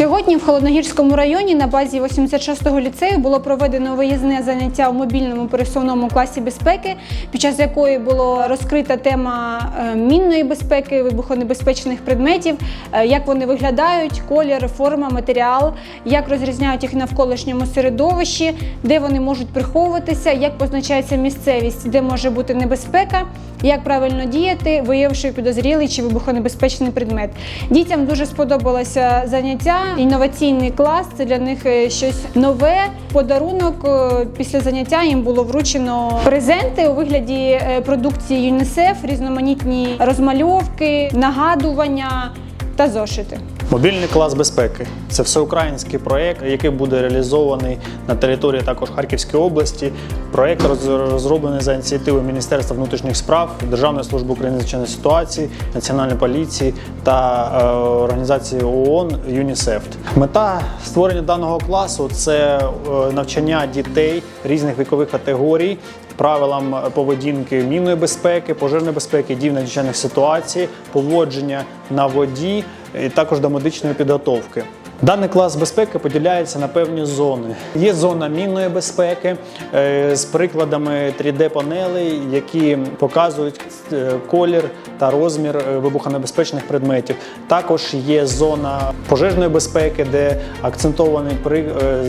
Сьогодні в Холодногірському районі на базі 86-го ліцею було проведено виїзне заняття у мобільному пересувному класі безпеки, під час якої було розкрита тема е, мінної безпеки, вибухонебезпечних предметів, е, як вони виглядають, колір, форма, матеріал, як розрізняють їх навколишньому середовищі, де вони можуть приховуватися, як позначається місцевість, де може бути небезпека, як правильно діяти, виявивши підозрілий чи вибухонебезпечний предмет. Дітям дуже сподобалося заняття. Інноваційний клас це для них е, щось нове. Подарунок е, після заняття їм було вручено презенти у вигляді е, продукції ЮНІСЕФ, різноманітні розмальовки, нагадування та зошити. Мобільний клас безпеки це всеукраїнський проєкт, який буде реалізований на території також Харківської області. Проєкт розроблений за ініціативою Міністерства внутрішніх справ, Державної служби України з ситуацій, Національної поліції та е, організації ООН ЮНІСЕФ. Мета створення даного класу це е, навчання дітей різних вікових категорій правилам поведінки мінної безпеки, пожежної безпеки, дій в надзвичайних ситуацій, поводження на воді і також до медичної підготовки. Даний клас безпеки поділяється на певні зони. Є зона мінної безпеки е, з прикладами 3D-панелей, які показують е, колір та розмір е, вибухонебезпечних предметів. Також є зона пожежної безпеки, де акцентовані е,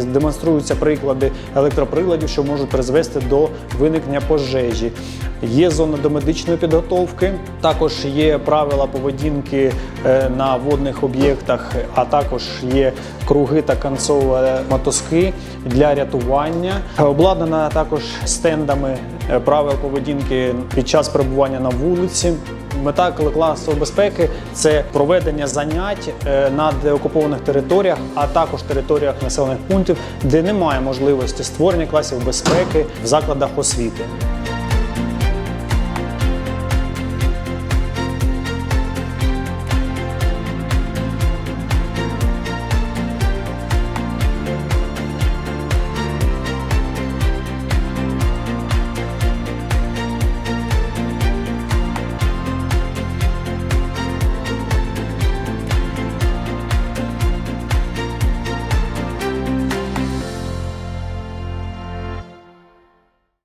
демонструються приклади електроприладів, що можуть призвести до виникнення пожежі. Є зона до медичної підготовки, також є правила поведінки е, на водних об'єктах, а також є круги та концові мотузки для рятування. Обладнана також стендами правил поведінки під час перебування на вулиці. Мета класу безпеки це проведення занять е, на деокупованих територіях, а також територіях населених пунктів, де немає можливості створення класів безпеки в закладах освіти.